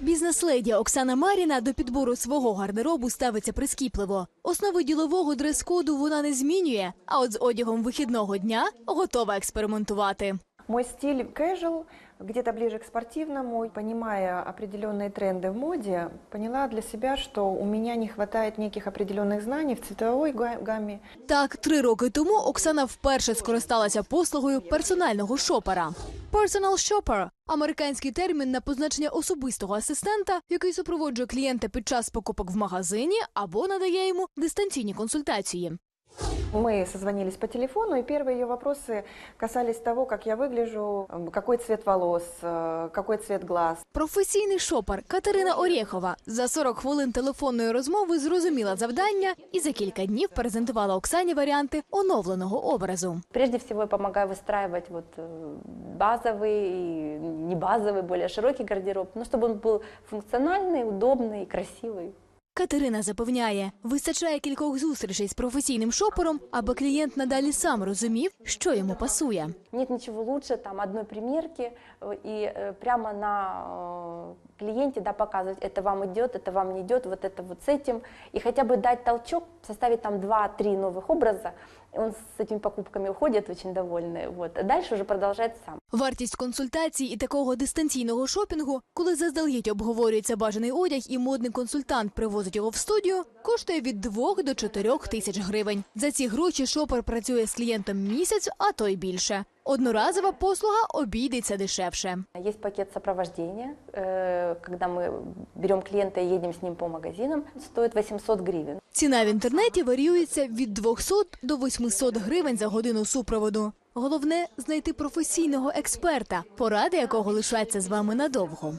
Бізнес-леді Оксана Маріна до підбору свого гардеробу ставиться прискіпливо. Основи ділового дрес-коду вона не змінює, а от з одягом вихідного дня готова експериментувати. Мой стиль casual, где-то ближе к спортивному. Понимая определенные тренды в моде, поняла для себя, что у меня не хватает неких определенных знаний в цветовой га- гамме. Так, три роки тому Оксана вперше скористалася послугою персонального шопера. Personal shopper – американський термін на позначення особистого асистента, який супроводжує клієнта під час покупок в магазині або надає йому дистанційні консультації. Мы созвонились по телефону, и первые ее вопросы касались того, как я выгляжу, м, какой цвет волос, э, какой цвет глаз. Професійний шопер Катерина Орєхова за 40 хвилин телефонної розмови зрозуміла завдання і за кілька днів презентувала Оксані варіанти оновленого образу. Прежде всего я помогаю выстраивать вот э, базовый и не базовый, более широкий гардероб, но чтобы он был функциональный, удобный, красивый. Катерина запевняє, вистачає кількох зустрічей з професійним шопером, аби клієнт надалі сам розумів, що йому пасує. Нет ничего лучше там одной примерки э, и э, прямо на э, клиенте да, показывать, это вам идет, это вам не идет, вот это вот с этим. И хотя бы дать толчок, составить там 2-3 новых образа, и он с этими покупками уходит очень довольный. Вот. А дальше уже продолжает сам. Вартість консультацій і такого дистанційного шопінгу, коли заздалегідь обговорюється бажаний одяг і модний консультант привозить його в студію, коштує від 2 до 4 тисяч гривень. За ці гроші шопер працює з клієнтом місяць, а то й більше. Одноразова послуга обійдеться дешевше. Есть пакет сопровождения, э, когда мы берем клиента и едем с ним по магазинам, стоит 800 гривен. Ціна в інтернеті варіюється від 200 до 800 гривень за годину супроводу. Головне знайти професійного експерта, поради якого лишаться з вами надовго.